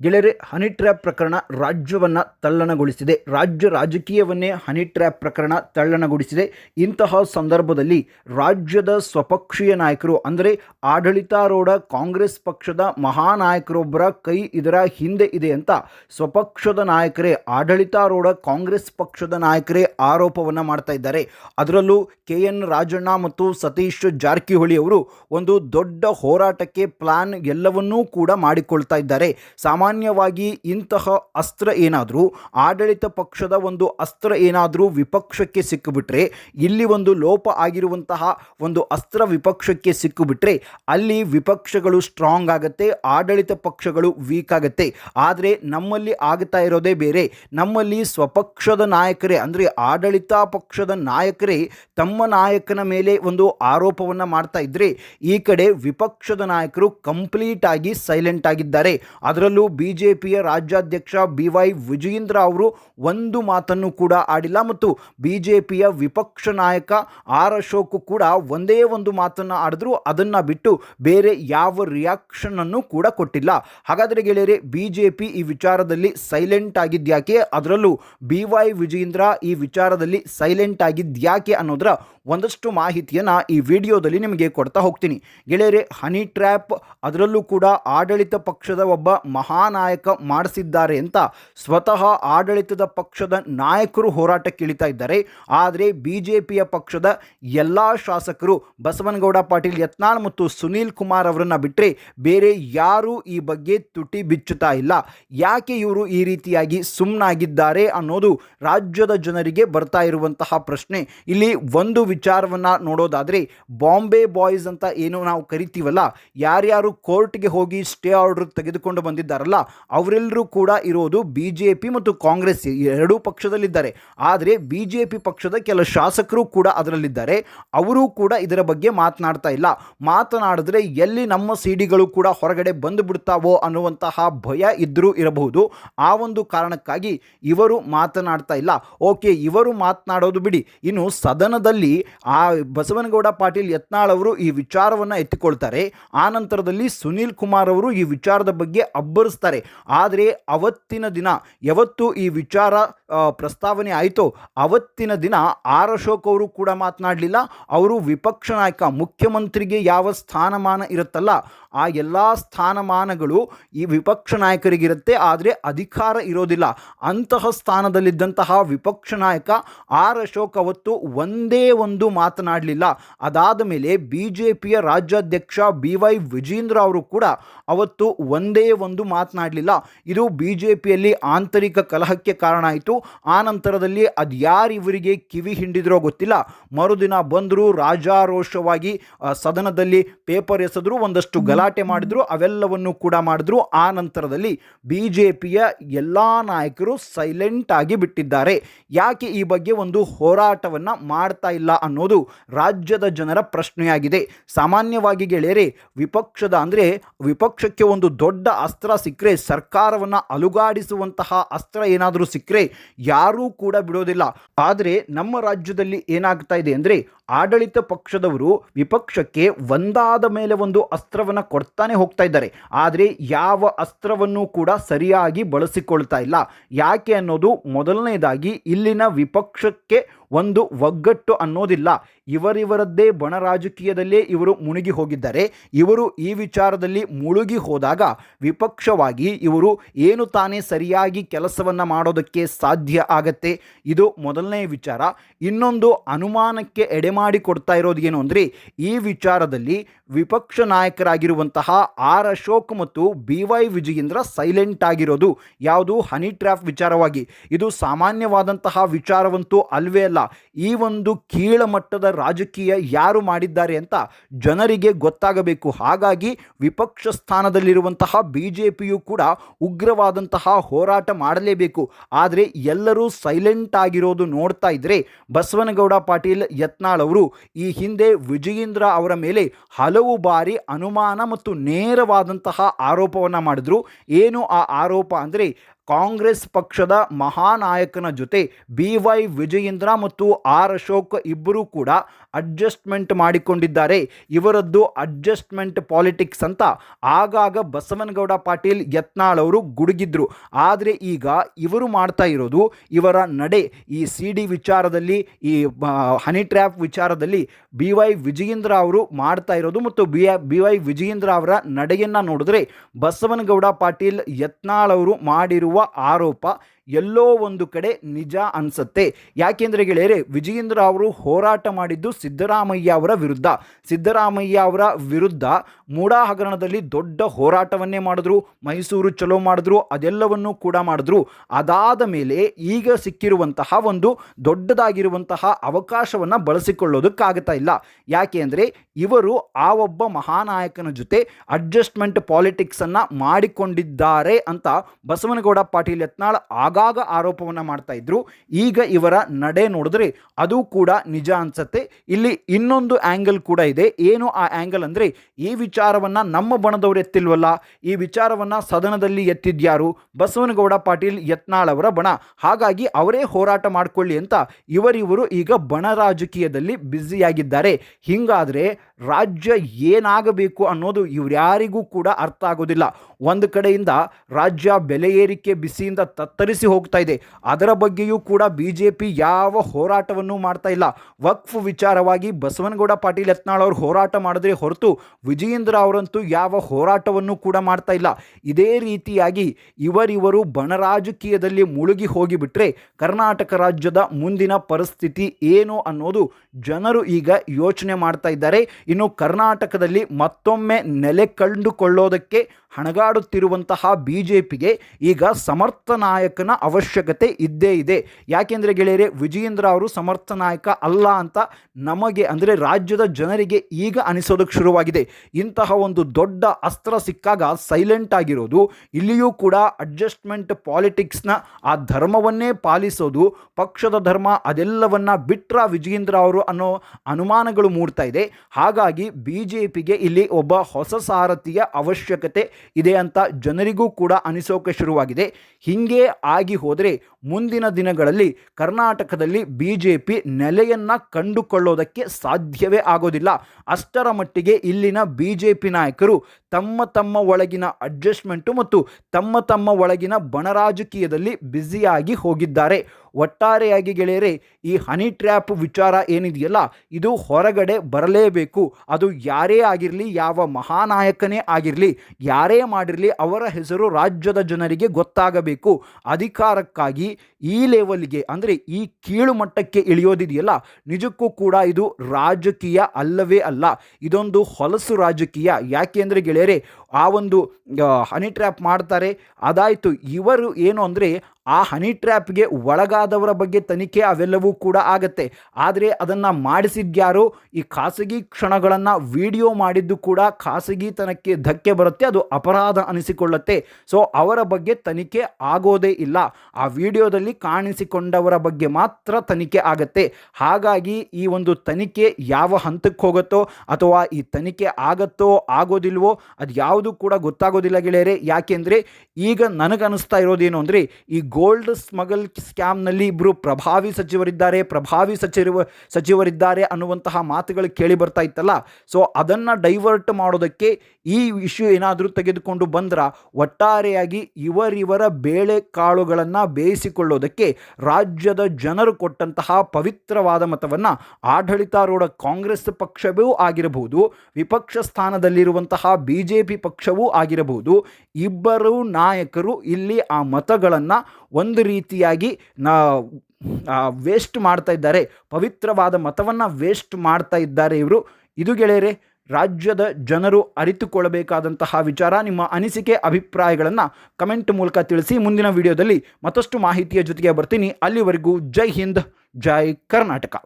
ಗೆಳೆಯರೆ honey trap ಪ್ರಕರಣ ರಾಜ್ಯವನ್ನು ತಲ್ಲಣಗೊಳಿಸಿದೆ. ರಾಜ್ಯ ರಾಜಕೀಯವನ್ನೇ ಹನಿ ಟ್ರ್ಯಾಪ್ ಪ್ರಕರಣ ತಲ್ಲಣಗೊಳಿಸಿದೆ. ಇಂತಹ ಸಂದರ್ಭದಲ್ಲಿ ರಾಜ್ಯದ ಸ್ವಪಕ್ಷೀಯ ನಾಯಕರು, ಅಂದರೆ ಆಡಳಿತಾರೂಢ ಕಾಂಗ್ರೆಸ್ ಪಕ್ಷದ ಮಹಾನಾಯಕರೊಬ್ಬರ ಕೈ ಇದರ ಹಿಂದೆ ಇದೆ ಅಂತ ಸ್ವಪಕ್ಷದ ನಾಯಕರೇ, ಆಡಳಿತಾರೂಢ ಕಾಂಗ್ರೆಸ್ ಪಕ್ಷದ ನಾಯಕರೇ ಆರೋಪವನ್ನು ಮಾಡ್ತಾ ಇದ್ದಾರೆ. ಅದರಲ್ಲೂ ಕೆ ಎನ್ ರಾಜಣ್ಣ ಮತ್ತು ಸತೀಶ್ ಜಾರಕಿಹೊಳಿ ಅವರು ಒಂದು ದೊಡ್ಡ ಹೋರಾಟಕ್ಕೆ ಪ್ಲಾನ್ ಎಲ್ಲವನ್ನೂ ಕೂಡ ಮಾಡಿಕೊಳ್ತಾ ಇದ್ದಾರೆ. ಸಾಮಾನ್ಯವಾಗಿ ಇಂತಹ ಅಸ್ತ್ರ ಏನಾದರೂ, ಆಡಳಿತ ಪಕ್ಷದ ಒಂದು ಅಸ್ತ್ರ ಏನಾದರೂ ವಿಪಕ್ಷಕ್ಕೆ ಸಿಕ್ಕಿಬಿಟ್ರೆ ಇಲ್ಲಿ ಒಂದು ಲೋಪ ಆಗಿರುವಂತಹ ಒಂದು ಅಸ್ತ್ರ ವಿಪಕ್ಷಕ್ಕೆ ಸಿಕ್ಕಿಬಿಟ್ರೆ ಅಲ್ಲಿ ವಿಪಕ್ಷಗಳು ಸ್ಟ್ರಾಂಗ್ ಆಗುತ್ತೆ, ಆಡಳಿತ ಪಕ್ಷಗಳು ವೀಕ್ ಆಗುತ್ತೆ. ಆದರೆ ನಮ್ಮಲ್ಲಿ ಆಗ್ತಾ ಇರೋದೇ ಬೇರೆ. ನಮ್ಮಲ್ಲಿ ಸ್ವಪಕ್ಷದ ನಾಯಕರೇ, ಅಂದರೆ ಆಡಳಿತ ಪಕ್ಷದ ನಾಯಕರೇ, ತಮ್ಮ ನಾಯಕನ ಮೇಲೆ ಒಂದು ಆರೋಪವನ್ನು ಮಾಡ್ತಾ ಇದ್ದರೆ ಈ ಕಡೆ ವಿಪಕ್ಷದ ನಾಯಕರು ಕಂಪ್ಲೀಟ್ ಆಗಿ ಸೈಲೆಂಟ್ ಆಗಿದ್ದಾರೆ. ಅದರಲ್ಲೂ ಬಿ ಜೆ ಪಿಯ ರಾಜ್ಯಾಧ್ಯಕ್ಷ ಬಿ ವೈ ವಿಜಯೇಂದ್ರ ಅವರು ಒಂದು ಮಾತನ್ನು ಕೂಡ ಆಡಿಲ್ಲ ಮತ್ತು ಬಿ ಜೆ ಪಿಯ ವಿಪಕ್ಷ ನಾಯಕ ಆರ್ ಅಶೋಕ್ ಕೂಡ ಒಂದೇ ಒಂದು ಮಾತನ್ನು ಆಡಿದ್ರು, ಅದನ್ನು ಬಿಟ್ಟು ಬೇರೆ ಯಾವ ರಿಯಾಕ್ಷನ್ ಅನ್ನು ಕೂಡ ಕೊಟ್ಟಿಲ್ಲ. ಹಾಗಾದರೆ ಗೆಳೆಯರೆ ಬಿ ಜೆ ಪಿ ಈ ವಿಚಾರದಲ್ಲಿ ಸೈಲೆಂಟ್ ಆಗಿದ್ಯಾಕೆ? ಅದರಲ್ಲೂ ಬಿ ವೈ ವಿಜಯೇಂದ್ರ ಈ ವಿಚಾರದಲ್ಲಿ ಸೈಲೆಂಟ್ ಆಗಿದ್ಯಾಕೆ ಅನ್ನೋದರ ಒಂದಷ್ಟು ಮಾಹಿತಿಯನ್ನು ಈ ವಿಡಿಯೋದಲ್ಲಿ ನಿಮಗೆ ಕೊಡ್ತಾ ಹೋಗ್ತೀನಿ. ಗೆಳೆಯರೆ ಹನಿ ಟ್ರ್ಯಾಪ್ ಅದರಲ್ಲೂ ಕೂಡ ಆಡಳಿತ ಪಕ್ಷದ ಒಬ್ಬ ಮಹಾನಾಯಕ ಮಾಡಿಸಿದ್ದಾರೆ ಅಂತ ಸ್ವತಃ ಆಡಳಿತದ ಪಕ್ಷದ ನಾಯಕರು ಹೋರಾಟಕ್ಕೆ ಇಳಿತಾ ಇದ್ದಾರೆ. ಆದರೆ ಬಿ ಜೆ ಪಿಯ ಪಕ್ಷದ ಎಲ್ಲ ಶಾಸಕರು ಬಸವನಗೌಡ ಪಾಟೀಲ್, ಯತ್ನಾಳ್ ಮತ್ತು ಸುನೀಲ್ ಕುಮಾರ್ ಅವರನ್ನು ಬಿಟ್ಟರೆ ಬೇರೆ ಯಾರೂ ಈ ಬಗ್ಗೆ ತುಟಿ ಬಿಚ್ಚುತ್ತಾ ಇಲ್ಲ. ಯಾಕೆ ಇವರು ಈ ರೀತಿಯಾಗಿ ಸುಮ್ಮನಾಗಿದ್ದಾರೆ ಅನ್ನೋದು ರಾಜ್ಯದ ಜನರಿಗೆ ಬರ್ತಾ ಇರುವಂತಹ ಪ್ರಶ್ನೆ. ಇಲ್ಲಿ ಒಂದು ವಿಚಾರವನ್ನು ನೋಡೋದಾದರೆ, ಬಾಂಬೆ ಬಾಯ್ಸ್ ಅಂತ ಏನು ನಾವು ಕರಿತೀವಲ್ಲ, ಯಾರ್ಯಾರು ಕೋರ್ಟ್ಗೆ ಹೋಗಿ ಸ್ಟೇ ಆರ್ಡರ್ ತೆಗೆದುಕೊಂಡು ಬಂದಿದ್ದಾರಲ್ಲ, ಅವರೆಲ್ಲರೂ ಕೂಡ ಇರೋದು ಬಿ ಜೆ ಪಿ ಮತ್ತು ಕಾಂಗ್ರೆಸ್ ಎರಡೂ ಪಕ್ಷದಲ್ಲಿದ್ದಾರೆ. ಆದರೆ ಬಿ ಜೆ ಪಿ ಪಕ್ಷದ ಕೆಲ ಶಾಸಕರು ಕೂಡ ಅದರಲ್ಲಿದ್ದಾರೆ. ಅವರು ಕೂಡ ಇದರ ಬಗ್ಗೆ ಮಾತನಾಡ್ತಾ ಇಲ್ಲ. ಮಾತನಾಡಿದ್ರೆ ಎಲ್ಲಿ ನಮ್ಮ ಸಿಡಿಗಳು ಕೂಡ ಹೊರಗಡೆ ಬಂದು ಬಿಡ್ತಾವೋ ಅನ್ನುವಂತಹ ಭಯ ಇದ್ದರೂ ಇರಬಹುದು. ಆ ಒಂದು ಕಾರಣಕ್ಕಾಗಿ ಇವರು ಮಾತನಾಡ್ತಾ ಇಲ್ಲ. ಓಕೆ, ಇವರು ಮಾತನಾಡೋದು ಬಿಡಿ. ಇನ್ನು ಸದನದಲ್ಲಿ ಆ ಬಸವನಗೌಡ ಪಾಟೀಲ್ ಯತ್ನಾಳ್ ಅವರು ಈ ವಿಚಾರವನ್ನು ಎತ್ತಿಕೊಳ್ತಾರೆ. ಆ ನಂತರದಲ್ಲಿ ಸುನೀಲ್ ಕುಮಾರ್ ಅವರು ಈ ವಿಚಾರದ ಬಗ್ಗೆ ಅಬ್ಬರಿಸ್ತಾರೆ. ಆದರೆ ಅವತ್ತಿನ ದಿನ ಯಾವತ್ತು ಈ ವಿಚಾರ ಪ್ರಸ್ತಾವನೆ ಆಯಿತೋ ಅವತ್ತಿನ ದಿನ ಆರ್ ಅಶೋಕ್ ಅವರು ಕೂಡ ಮಾತನಾಡಲಿಲ್ಲ. ಅವರು ವಿಪಕ್ಷ ನಾಯಕ, ಮುಖ್ಯಮಂತ್ರಿಗೆ ಯಾವ ಸ್ಥಾನಮಾನ ಇರುತ್ತಲ್ಲ ಆ ಎಲ್ಲ ಸ್ಥಾನಮಾನಗಳು ಈ ವಿಪಕ್ಷ ನಾಯಕರಿಗಿರುತ್ತೆ, ಆದರೆ ಅಧಿಕಾರ ಇರೋದಿಲ್ಲ. ಅಂತಹ ಸ್ಥಾನದಲ್ಲಿದ್ದಂತಹ ವಿಪಕ್ಷ ನಾಯಕ ಆರ್ ಅಶೋಕ್ ಅವತ್ತು ಒಂದೇ ಒಂದು ಮಾತನಾಡಲಿಲ್ಲ. ಅದಾದ ಮೇಲೆ ಬಿ ಜೆ ಪಿಯ ರಾಜ್ಯಾಧ್ಯಕ್ಷ ಬಿ ವೈ ವಿಜೇಂದ್ರ ಅವರು ಕೂಡ ಅವತ್ತು ಒಂದೇ ಒಂದು ಮಾತನಾಡಲಿಲ್ಲ. ಇದು ಬಿ ಜೆ ಪಿಯಲ್ಲಿ ಆಂತರಿಕ ಕಲಹಕ್ಕೆ ಕಾರಣ ಆಯಿತು. ಆ ನಂತರದಲ್ಲಿ ಅದು ಯಾರು ಇವರಿಗೆ ಕಿವಿ ಹಿಂಡಿದ್ರೋ ಗೊತ್ತಿಲ್ಲ. ಮರುದಿನ ಬಂದರು ರಾಜಾರೋಷವಾಗಿ ಸದನದಲ್ಲಿ ಪೇಪರ್ ಎಸೆದರೂ ಒಂದಷ್ಟು ಗಲಾಟೆ ಮಾಡಿದ್ರು, ಅವೆಲ್ಲವನ್ನು ಕೂಡ ಮಾಡಿದ್ರು. ಆ ನಂತರದಲ್ಲಿ ಬಿ ಜೆ ಪಿಯ ಎಲ್ಲ ನಾಯಕರು ಸೈಲೆಂಟ್ ಆಗಿ ಬಿಟ್ಟಿದ್ದಾರೆ. ಯಾಕೆ ಈ ಬಗ್ಗೆ ಒಂದು ಹೋರಾಟವನ್ನು ಮಾಡ್ತಾ ಇಲ್ಲ ಅನ್ನೋದು ರಾಜ್ಯದ ಜನರ ಪ್ರಶ್ನೆಯಾಗಿದೆ. ಸಾಮಾನ್ಯವಾಗಿ ಗೆಳೆಯರೆ, ವಿಪಕ್ಷದ ಅಂದರೆ ವಿಪಕ್ಷಕ್ಕೆ ಒಂದು ದೊಡ್ಡ ಅಸ್ತ್ರ ಸಿಕ್ಕರೆ, ಸರ್ಕಾರವನ್ನು ಅಲುಗಾಡಿಸುವಂತಹ ಅಸ್ತ್ರ ಏನಾದರೂ ಸಿಕ್ಕರೆ ಯಾರೂ ಕೂಡ ಬಿಡೋದಿಲ್ಲ. ಆದರೆ ನಮ್ಮ ರಾಜ್ಯದಲ್ಲಿ ಏನಾಗ್ತಾ ಇದೆ ಅಂದರೆ ಆಡಳಿತ ಪಕ್ಷದವರು ವಿಪಕ್ಷಕ್ಕೆ ಒಂದಾದ ಮೇಲೆ ಒಂದು ಅಸ್ತ್ರವನ್ನು ಕೊಡ್ತಾನೆ ಹೋಗ್ತಾ ಇದ್ದಾರೆ. ಆದರೆ ಯಾವ ಅಸ್ತ್ರವನ್ನು ಕೂಡ ಸರಿಯಾಗಿ ಬಳಸಿಕೊಳ್ತಾ ಇಲ್ಲ. ಯಾಕೆ ಅನ್ನೋದು ಮೊದಲನೇದಾಗಿ ಇಲ್ಲಿನ ವಿಪಕ್ಷಕ್ಕೆ ಒಂದು ಒಗ್ಗಟ್ಟು ಅನ್ನೋದಿಲ್ಲ. ಇವರಿವರದ್ದೇ ಬಣ ರಾಜಕೀಯದಲ್ಲೇ ಇವರು ಮುಳುಗಿ ಹೋಗಿದ್ದಾರೆ. ಇವರು ಈ ವಿಚಾರದಲ್ಲಿ ಮುಳುಗಿ ಹೋದಾಗ ವಿಪಕ್ಷವಾಗಿ ಇವರು ಏನು ತಾನೇ ಸರಿಯಾಗಿ ಕೆಲಸವನ್ನು ಮಾಡೋದಕ್ಕೆ ಸಾಧ್ಯ ಆಗತ್ತೆ? ಇದು ಮೊದಲನೇ ವಿಚಾರ. ಇನ್ನೊಂದು ಅನುಮಾನಕ್ಕೆ ಎಡೆಮಾಡಿ ಕೊಡ್ತಾ ಇರೋದು ಏನು ಅಂದರೆ, ಈ ವಿಚಾರದಲ್ಲಿ ವಿಪಕ್ಷ ನಾಯಕರಾಗಿರುವಂತಹ ಆರ್ ಅಶೋಕ್ ಮತ್ತು ಬಿ ವೈ ವಿಜಯೇಂದ್ರ ಸೈಲೆಂಟ್ ಆಗಿರೋದು ಯಾವುದು ಹನಿ ಟ್ರ್ಯಾಪ್ ವಿಚಾರವಾಗಿ. ಇದು ಸಾಮಾನ್ಯವಾದಂತಹ ವಿಚಾರವಂತೂ ಅಲ್ವೇ ಅಲ್ಲ. ಈ ಒಂದು ಕೀಳಮಟ್ಟದ ರಾಜಕೀಯ ಯಾರು ಮಾಡಿದ್ದಾರೆ ಅಂತ ಜನರಿಗೆ ಗೊತ್ತಾಗಬೇಕು. ಹಾಗಾಗಿ ವಿಪಕ್ಷ ಸ್ಥಾನದಲ್ಲಿರುವಂತಹ ಬಿ ಜೆ ಪಿಯು ಕೂಡ ಉಗ್ರವಾದಂತಹ ಹೋರಾಟ ಮಾಡಲೇಬೇಕು. ಆದರೆ ಎಲ್ಲರೂ ಸೈಲೆಂಟ್ ಆಗಿರೋದು ನೋಡ್ತಾ ಇದ್ರೆ ಬಸವನಗೌಡ ಪಾಟೀಲ್ ಯತ್ನಾಳ್ ಅವರು ಈ ಹಿಂದೆ ವಿಜಯೇಂದ್ರ ಅವರ ಮೇಲೆ ಹಲವು ಬಾರಿ ಅನುಮಾನ ಮತ್ತು ನೇರವಾದಂತಹ ಆರೋಪವನ್ನು ಮಾಡಿದ್ರು. ಏನು ಆ ಆರೋಪ ಅಂದರೆ ಕಾಂಗ್ರೆಸ್ ಪಕ್ಷದ ಮಹಾನಾಯಕನ ಜೊತೆ ಬಿ ವೈ ವಿಜಯೇಂದ್ರ ಮತ್ತು ಆರ್ ಅಶೋಕ್ ಇಬ್ಬರೂ ಕೂಡ ಅಡ್ಜಸ್ಟ್ಮೆಂಟ್ ಮಾಡಿಕೊಂಡಿದ್ದಾರೆ. ಇವರದ್ದು ಅಡ್ಜಸ್ಟ್ಮೆಂಟ್ ಪಾಲಿಟಿಕ್ಸ್ ಅಂತ ಆಗಾಗ ಬಸವನಗೌಡ ಪಾಟೀಲ್ ಯತ್ನಾಳ್ ಅವರು ಗುಡುಗಿದ್ರು. ಆದರೆ ಈಗ ಇವರು ಮಾಡ್ತಾ ಇರೋದು ಇವರ ನಡೆ. ಈ ಸಿ ಡಿ ವಿಚಾರದಲ್ಲಿ, ಈ ಹನಿ ಟ್ರ್ಯಾಪ್ ವಿಚಾರದಲ್ಲಿ ಬಿ ವೈ ವಿಜಯೇಂದ್ರ ಅವರು ಮಾಡ್ತಾ ಇರೋದು ಮತ್ತು ಬಿ ಬಿ ವೈ ವಿಜಯೇಂದ್ರ ಅವರ ನಡೆಯನ್ನು ನೋಡಿದ್ರೆ ಬಸವನಗೌಡ ಪಾಟೀಲ್ ಯತ್ನಾಳ್ ಅವರು ಮಾಡಿರುವ ಆರೋಪ ಎಲ್ಲೋ ಒಂದು ಕಡೆ ನಿಜ ಅನ್ಸುತ್ತೆ. ಯಾಕೆಂದರೆ ಗೆಳೆಯರೆ, ವಿಜಯೇಂದ್ರ ಅವರು ಹೋರಾಟ ಮಾಡಿದ್ದು ಸಿದ್ದರಾಮಯ್ಯ ಅವರ ವಿರುದ್ಧ. ಸಿದ್ದರಾಮಯ್ಯ ಅವರ ವಿರುದ್ಧ ಮೂಡಾ ಹಗರಣದಲ್ಲಿ ದೊಡ್ಡ ಹೋರಾಟವನ್ನೇ ಮಾಡಿದ್ರು, ಮೈಸೂರು ಚಲೋ ಮಾಡಿದ್ರು, ಅದೆಲ್ಲವನ್ನೂ ಕೂಡ ಮಾಡಿದ್ರು. ಅದಾದ ಮೇಲೆ ಈಗ ಸಿಕ್ಕಿರುವಂತಹ ಒಂದು ದೊಡ್ಡದಾಗಿರುವಂತಹ ಅವಕಾಶವನ್ನು ಬಳಸಿಕೊಳ್ಳೋದಕ್ಕಾಗ್ತಾ ಇಲ್ಲ. ಯಾಕೆ ಅಂದರೆ ಇವರು ಆ ಒಬ್ಬ ಮಹಾನಾಯಕನ ಜೊತೆ ಅಡ್ಜಸ್ಟ್ಮೆಂಟ್ ಪಾಲಿಟಿಕ್ಸನ್ನು ಮಾಡಿಕೊಂಡಿದ್ದಾರೆ ಅಂತ ಬಸವನಗೌಡ ಪಾಟೀಲ್ ಯತ್ನಾಳ್ ಆಗಾಗ ಆರೋಪವನ್ನು ಮಾಡ್ತಾ ಇದ್ರು. ಈಗ ಇವರ ನಡೆ ನೋಡಿದ್ರೆ ಅದು ಕೂಡ ನಿಜ ಅನ್ಸತ್ತೆ. ಇಲ್ಲಿ ಇನ್ನೊಂದು ಆ್ಯಂಗಲ್ ಕೂಡ ಇದೆ. ಏನು ಆ ಆ್ಯಂಗಲ್ ಅಂದರೆ ಈ ವಿಚಾರವನ್ನು ನಮ್ಮ ಬಣದವರು ಎತ್ತಿಲ್ವಲ್ಲ? ಈ ವಿಚಾರವನ್ನು ಸದನದಲ್ಲಿ ಎತ್ತಿದ್ಯಾರು? ಬಸವನಗೌಡ ಪಾಟೀಲ್ ಯತ್ನಾಳ್ ಅವರ ಬಣ. ಹಾಗಾಗಿ ಅವರೇ ಹೋರಾಟ ಮಾಡಿಕೊಳ್ಳಿ ಅಂತ ಇವರಿವರು ಈಗ ಬಣ ರಾಜಕೀಯದಲ್ಲಿ ಬ್ಯುಸಿಯಾಗಿದ್ದಾರೆ. ಹೀಗಾದರೆ ರಾಜ್ಯ ಏನಾಗಬೇಕು ಅನ್ನೋದು ಇವ್ರ್ಯಾರಿಗೂ ಕೂಡ ಅರ್ಥ ಆಗೋದಿಲ್ಲ. ಒಂದು ಕಡೆಯಿಂದ ರಾಜ್ಯ ಬೆಲೆ ಏರಿಕೆ ಬಿಸಿಯಿಂದ ತತ್ತರಿಸಿ ಹೋಗ್ತಾ ಇದೆ. ಅದರ ಬಗ್ಗೆಯೂ ಕೂಡ ಬಿ ಜೆ ಪಿ ಯಾವ ಹೋರಾಟವನ್ನು ಮಾಡ್ತಾ ಇಲ್ಲ. ವಕ್ಫ್ ವಿಚಾರವಾಗಿ ಬಸವನಗೌಡ ಪಾಟೀಲ್ ಯತ್ನಾಳ್ ಅವರು ಹೋರಾಟ ಮಾಡಿದ್ರೆ ಹೊರತು ವಿಜಯೇಂದ್ರ ಅವರಂತೂ ಯಾವ ಹೋರಾಟವನ್ನು ಕೂಡ ಮಾಡ್ತಾ ಇಲ್ಲ. ಇದೇ ರೀತಿಯಾಗಿ ಇವರಿವರು ಬಣರಾಜಕೀಯದಲ್ಲಿ ಮುಳುಗಿ ಹೋಗಿಬಿಟ್ರೆ ಕರ್ನಾಟಕ ರಾಜ್ಯದ ಮುಂದಿನ ಪರಿಸ್ಥಿತಿ ಏನು ಅನ್ನೋದು ಜನರು ಈಗ ಯೋಚನೆ ಮಾಡ್ತಾ ಇದ್ದಾರೆ. ಇನ್ನು ಕರ್ನಾಟಕದಲ್ಲಿ ಮತ್ತೊಮ್ಮೆ ನೆಲೆ ಕಂಡುಕೊಳ್ಳೋದಕ್ಕೆ ಹಣಗಾಡುತ್ತಿರುವಂತಹ ಬಿ ಜೆ ಪಿಗೆ ಈಗ ಸಮರ್ಥ ನಾಯಕನ ಅವಶ್ಯಕತೆ ಇದ್ದೇ ಇದೆ. ಯಾಕೆಂದರೆ ಗೆಳೆಯರೆ, ವಿಜಯೇಂದ್ರ ಅವರು ಸಮರ್ಥ ನಾಯಕ ಅಲ್ಲ ಅಂತ ನಮಗೆ, ಅಂದರೆ ರಾಜ್ಯದ ಜನರಿಗೆ ಈಗ ಅನಿಸೋದಕ್ಕೆ ಶುರುವಾಗಿದೆ. ಇಂತಹ ಒಂದು ದೊಡ್ಡ ಅಸ್ತ್ರ ಸಿಕ್ಕಾಗ ಸೈಲೆಂಟ್ ಆಗಿರೋದು, ಇಲ್ಲಿಯೂ ಕೂಡ ಅಡ್ಜಸ್ಟ್ಮೆಂಟ್ ಪಾಲಿಟಿಕ್ಸ್ನ ಆ ಧರ್ಮವನ್ನೇ ಪಾಲಿಸೋದು, ಪಕ್ಷದ ಧರ್ಮ ಅದೆಲ್ಲವನ್ನು ಬಿಟ್ರ ವಿಜಯೇಂದ್ರ ಅವರು ಅನ್ನೋ ಅನುಮಾನಗಳು ಮೂಡ್ತಾ ಇದೆ. ಹಾಗಾಗಿ ಬಿ ಜೆ ಪಿಗೆ ಇಲ್ಲಿ ಒಬ್ಬ ಹೊಸ ಸಾರಥಿಯ ಅವಶ್ಯಕತೆ ಇದೆ ಅಂತ ಜನರಿಗೂ ಕೂಡ ಅನಿಸೋಕೆ ಶುರುವಾಗಿದೆ. ಹೀಗೆ ಆಗಿ ಹೋದರೆ ಮುಂದಿನ ದಿನಗಳಲ್ಲಿ ಕರ್ನಾಟಕದಲ್ಲಿ ಬಿ ಜೆ ಪಿ ನೆಲೆಯನ್ನು ಕಂಡುಕೊಳ್ಳೋದಕ್ಕೆ ಸಾಧ್ಯವೇ ಆಗೋದಿಲ್ಲ. ಅಷ್ಟರ ಮಟ್ಟಿಗೆ ಇಲ್ಲಿನ ಬಿ ಜೆ ಪಿ ನಾಯಕರು ತಮ್ಮ ತಮ್ಮ ಒಳಗಿನ ಅಡ್ಜಸ್ಟ್ಮೆಂಟು ಮತ್ತು ತಮ್ಮ ತಮ್ಮ ಒಳಗಿನ ಬಣರಾಜಕೀಯದಲ್ಲಿ ಬ್ಯುಸಿಯಾಗಿ ಹೋಗಿದ್ದಾರೆ. ಒಟ್ಟಾರೆಯಾಗಿ ಗೆಳೆಯರೆ, ಈ ಹನಿ ಟ್ರ್ಯಾಪ್ ವಿಚಾರ ಏನಿದೆಯಲ್ಲ, ಇದು ಹೊರಗಡೆ ಬರಲೇಬೇಕು. ಅದು ಯಾರೇ ಆಗಿರಲಿ, ಯಾವ ಮಹಾನಾಯಕನೇ ಆಗಿರಲಿ, ಯಾರೇ ಮಾಡಿರಲಿ, ಅವರ ಹೆಸರು ರಾಜ್ಯದ ಜನರಿಗೆ ಗೊತ್ತಾಗಬೇಕು. ಅಧಿಕಾರಕ್ಕಾಗಿ ಈ ಲೆವೆಲ್ಗೆ, ಅಂದರೆ ಈ ಕೀಳು ಮಟ್ಟಕ್ಕೆ ಇಳಿಯೋದಿದೆಯಲ್ಲ, ನಿಜಕ್ಕೂ ಕೂಡ ಇದು ರಾಜಕೀಯ ಅಲ್ಲವೇ ಅಲ್ಲ, ಇದೊಂದು ಹೊಲಸು ರಾಜಕೀಯ. ಯಾಕೆ ಅಂದರೆ ಗೆಳೆಯರೆ, ಆ ಒಂದು ಹನಿ ಟ್ರ್ಯಾಪ್ ಮಾಡ್ತಾರೆ. ಅದಾಯಿತು. ಇವರು ಏನು ಅಂದರೆ ಆ ಹನಿ ಟ್ರ್ಯಾಪ್ಗೆ ಒಳಗಾದವರ ಬಗ್ಗೆ ತನಿಖೆ ಅವೆಲ್ಲವೂ ಕೂಡ ಆಗತ್ತೆ. ಆದರೆ ಅದನ್ನು ಮಾಡಿಸಿದ್ಯಾರು? ಈ ಖಾಸಗಿ ಕ್ಷಣಗಳನ್ನು ವಿಡಿಯೋ ಮಾಡಿದ್ದು ಕೂಡ ಖಾಸಗಿತನಕ್ಕೆ ಧಕ್ಕೆ ಬರುತ್ತೆ, ಅದು ಅಪರಾಧ ಅನಿಸಿಕೊಳ್ಳುತ್ತೆ. ಸೊ ಅವರ ಬಗ್ಗೆ ತನಿಖೆ ಆಗೋದೇ ಇಲ್ಲ. ಆ ವಿಡಿಯೋದಲ್ಲಿ ಕಾಣಿಸಿಕೊಂಡವರ ಬಗ್ಗೆ ಮಾತ್ರ ತನಿಖೆ ಆಗತ್ತೆ. ಹಾಗಾಗಿ ಈ ಒಂದು ತನಿಖೆ ಯಾವ ಹಂತಕ್ಕೆ ಹೋಗುತ್ತೋ ಅಥವಾ ಈ ತನಿಖೆ ಆಗತ್ತೋ, ಆಗೋದಿಲ್ವೋ ಅದು ಯಾವುದು ಕೂಡ ಗೊತ್ತಾಗೋದಿಲ್ಲ ಗೆಳೆಯರೆ. ಯಾಕೆಂದರೆ ಈಗ ನನಗನ್ನಿಸ್ತಾ ಇರೋದೇನು ಅಂದರೆ, ಈ ಗೋಲ್ಡ್ ಸ್ಮಗಲ್ ಸ್ಕ್ಯಾಮ್ನಲ್ಲಿ ಇಬ್ಬರು ಪ್ರಭಾವಿ ಸಚಿವರಿದ್ದಾರೆ. ಪ್ರಭಾವಿ ಸಚಿವ ಸಚಿವರಿದ್ದಾರೆ ಅನ್ನುವಂತಹ ಮಾತುಗಳು ಕೇಳಿ ಬರ್ತಾ ಇತ್ತಲ್ಲ. ಸೊ ಅದನ್ನು ಡೈವರ್ಟ್ ಮಾಡೋದಕ್ಕೆ ಈ ಇಶ್ಯೂ ಏನಾದರೂ ತೆಗೆದುಕೊಂಡು ಬಂದ್ರೆ ಒಟ್ಟಾರೆಯಾಗಿ ಇವರಿವರ ಬೇಳೆ ಕಾಳುಗಳನ್ನು ಬೇಯಿಸಿಕೊಳ್ಳೋದಕ್ಕೆ ರಾಜ್ಯದ ಜನರು ಕೊಟ್ಟಂತಹ ಪವಿತ್ರವಾದ ಮತವನ್ನು ಆಡಳಿತಾರೂಢ ಕಾಂಗ್ರೆಸ್ ಪಕ್ಷವೂ ಆಗಿರಬಹುದು, ವಿಪಕ್ಷ ಸ್ಥಾನದಲ್ಲಿರುವಂತಹ ಬಿ ಜೆ ಪಿ ಪಕ್ಷವೂ ಆಗಿರಬಹುದು. ಇಬ್ಬರು ನಾಯಕರು ಇಲ್ಲಿ ಆ ಮತಗಳನ್ನು ಒಂದು ರೀತಿಯಾಗಿ ನಾ ವೇಸ್ಟ್ ಮಾಡ್ತಾ ಇದ್ದಾರೆ. ಪವಿತ್ರವಾದ ಮತವನ್ನು ವೇಸ್ಟ್ ಮಾಡ್ತಾ ಇದ್ದಾರೆ ಇವರು. ಇದು ಗೆಳೆಯರೆ, ರಾಜ್ಯದ ಜನರು ಅರಿತುಕೊಳ್ಳಬೇಕಾದಂತಹ ವಿಚಾರ, ನಿಮ್ಮ ಅನಿಸಿಕೆ, ಅಭಿಪ್ರಾಯಗಳನ್ನು ಕಮೆಂಟ್ ಮೂಲಕ ತಿಳಿಸಿ. ಮುಂದಿನ ವಿಡಿಯೋದಲ್ಲಿ ಮತ್ತಷ್ಟು ಮಾಹಿತಿಯ ಜೊತೆಗೆ ಬರ್ತೀನಿ. ಅಲ್ಲಿವರೆಗೂ ಜೈ ಹಿಂದ್, ಜೈ ಕರ್ನಾಟಕ.